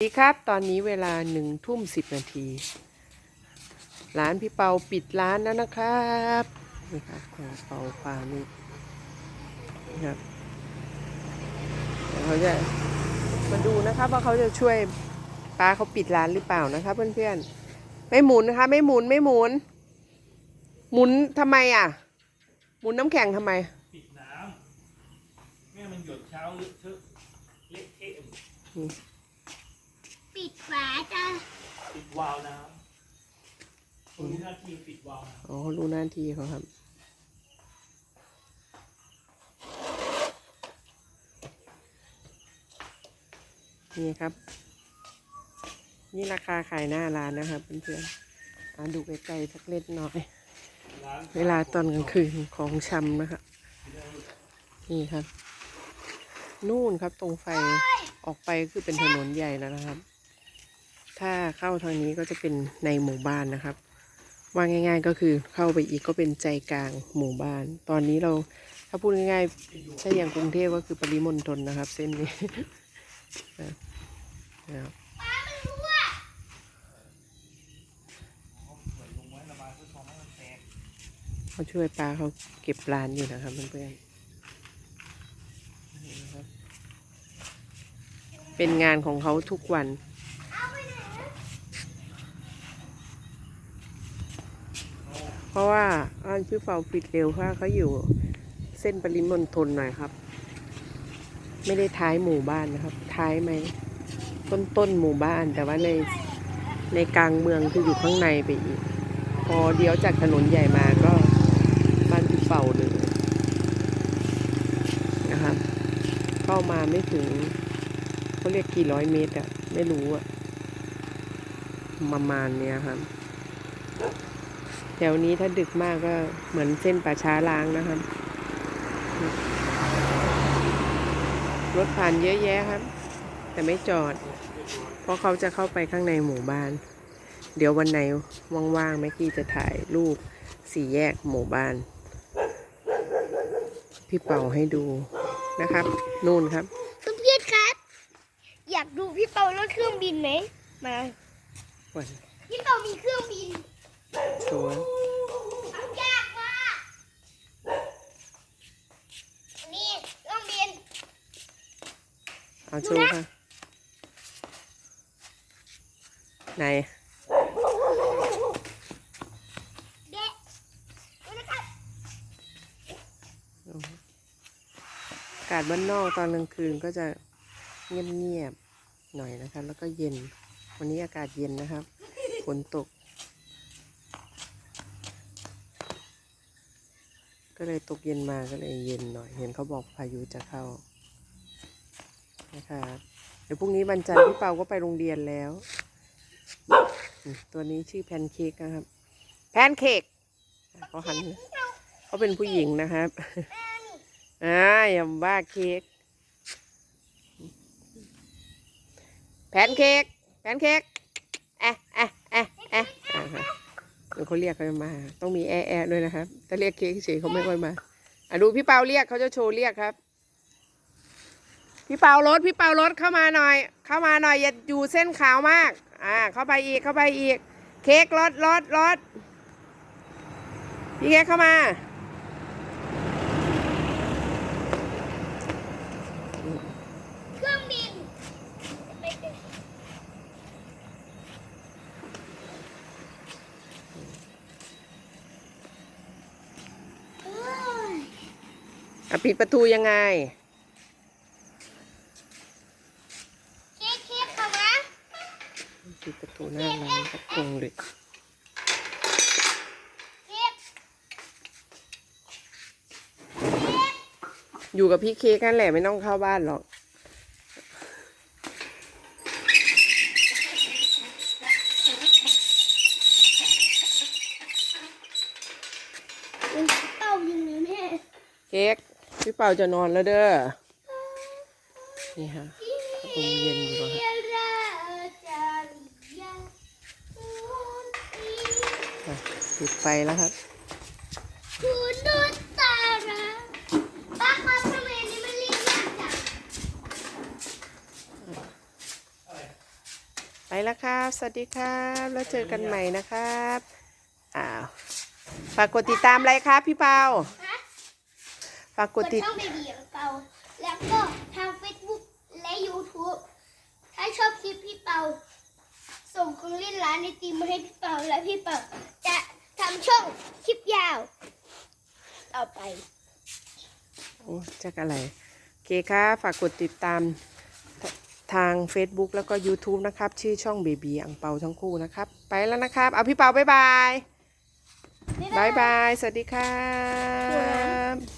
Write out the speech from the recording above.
สวัสดีครับ ตอนนี้เวลาหนึ่งทุ่มสิบนาที ร้านพี่เปาปิดร้านแล้วนะครับนี่ครับของเปาฟามนี่นะครับเขาจะมาดูนะครับว่าเขาจะช่วยป้าเขาปิดร้านหรือเปล่านะครับเพื่อนๆ ไม่หมุนนะคะ ไม่หมุนไม่หมุน หมุนทำไมอะ หมุนน้ำแข็งทำไม ปิดน้ำแม่มันหยดเช้าเลอะเทอะเละเทะ ดฝาจ้ะปิดวาล์วน้ำคนที่หน้าที่ปิดวาล์วน้อ๋อรู้หน้าที่เขาครับ นี่ครับ นี่ราคาขายหน้าร้านนะครับเพื่อนๆอ่าดูไกลๆสักเล็กน้อยำร้านเวลาตอนกลางคืนของชำนะครับ นี่ครับ นู่นครับตรงไฟออกไปคือเป็นถนนใหญ่แล้วนะครับ ถ้าเข้าทางนี้ก็จะเป็นในหมู่บ้านนะครับ ว่าง่าย ๆ ก็คือเข้าไปอีกก็เป็นใจกลางหมู่บ้าน ตอนนี้เราถ้าพูดง่ายๆ ใช่อย่างกรุงเทพก็คือปริมณฑลนะครับ เส้นนี้นะครับเขาช่วยป้าเขาเก็บร้านอยู่นะครับเพื่อนๆเป็นงานของเขาทุกวัน เอาไปไหน เพ ราะว่าอ้านชื่อเฝ้าปิดเร็วเพราะเขาอยู่เส้นปริมณฑลหน่อยครับ ไม่ได้ท้ายหมู่บ้านนะครับ ท้ายไหมต้นต้นๆหมู่บ้านแต่ว่าในในกลางเมืองคืออยู่ข้างในไปอีก พอเดียวจากถนนใหญ่มาก็บ้านพี่เป่าเลยนะครับ เข้ามาไม่ถึงเขาเรียกกี่ร้อยเมตรอะไม่รู้อะประมาณเนี้ยครับ แถวนี้ถ้าดึกมากก็เหมือนเส้นป่าช้าล้างนะครับ รถผ่านเยอะแยะครับ แต่ไม่จอด เพราะเขาจะเข้าไปข้างในหมู่บ้าน เดี๋ยววันไหนว่างๆแม็กกี้จะถ่ายรูปสี่แยกหมู่บ้าน พี่เป่าให้ดูนะครับ นู่นครับเพื่อนๆครับ อยากดูพี่เปารถเครื่องบินไหมมาวันพี่เปามีเครื่องบิน ตัวทำยากมากนี่เครื่องบินเอาโชว์ค่ะ ไหน เด็กดูนะครับอากาศบ้านนอกตอนกลางคืนก็จะเงียบๆหน่อยนะครับแล้วก็เย็น วันนี้อากาศเย็นนะครับ ฝนตก ก็เลยตกเย็นมาก็เลยเย็นหน่อยเห็นเขาบอกพายุจะเข้านะครับเดี๋ยวพรุ่งนี้วันจันทร์พี่เปาก็ไปโรงเรียนแล้วอืมตัวนี้ชื่อแพนเค้กนะครับ แพนเค้กอะเขาหันเขาเป็นผู้หญิงนะครับอ่าอย่าบ้าเค้กแพนเค้กแพนเค้กแอะแอะแอะแอะอ่าฮะ เดี๋ยวเขาเรียกเขามา ต้องมีแอะแอะด้วยนะครับถ้าเรียกเค้กเฉยเขาไม่ค่อยมาอะดูพี่เปาเรียกเขาจะโชว์เรียกครับ พี่เปารถพี่เปารถเข้ามาหน่อย เข้ามาหน่อยอย่าอยู่เส้นขาวมาก อ่า เข้าไปอีกเข้าไปอีก เค้กรถรถรถพี่เค้กเข้ามา เครื่องบินไปเด็กเอ้ย อะ ปิดประตูยังไงเค้กเค้กเข้ามาปิดประตูหน้าร้านก็คงเลยเค้กอยู่กับพี่เค้กนั่นแหละไม่ต้องเข้าบ้านหรอกเป็นเต้ายิงเลยแม่เค้ก พี่เปาจะนอนแล้วเด้อ นี่ฮะลมเย็นอยู่อะครับอะปิดไฟแล้วครับคุณดูตาระป้าครับทำไมนนี้มันเรียกยากจังไปแล้วครับ สวัสดีครับ แล้วเจอกันใหม่นะครับ อ้าว ฝากกดติดตามอะไรครับพี่เปา ฝากกกดดติดช่องเบบีของเปาแล้วก็ทาง Facebook และ YouTube ถ้าชอบคลิปพี่เปา ส่งของเล่นร้านไอติมมาให้พี่เปาและพี่เปาจะทำช่องคลิปยาว ต่อไป โอ้จักอะไร โอเคครับฝากกดติดตามททาง Facebook แล้วก็ YouTube นะครับ ชื่อช่องเบบีอังเปาทั้งคู่นะครับ ไปแล้วนะครับ เอาพี่เปาบ๊ายบาย บ๊ายบาบายยบายสวัสดีครับ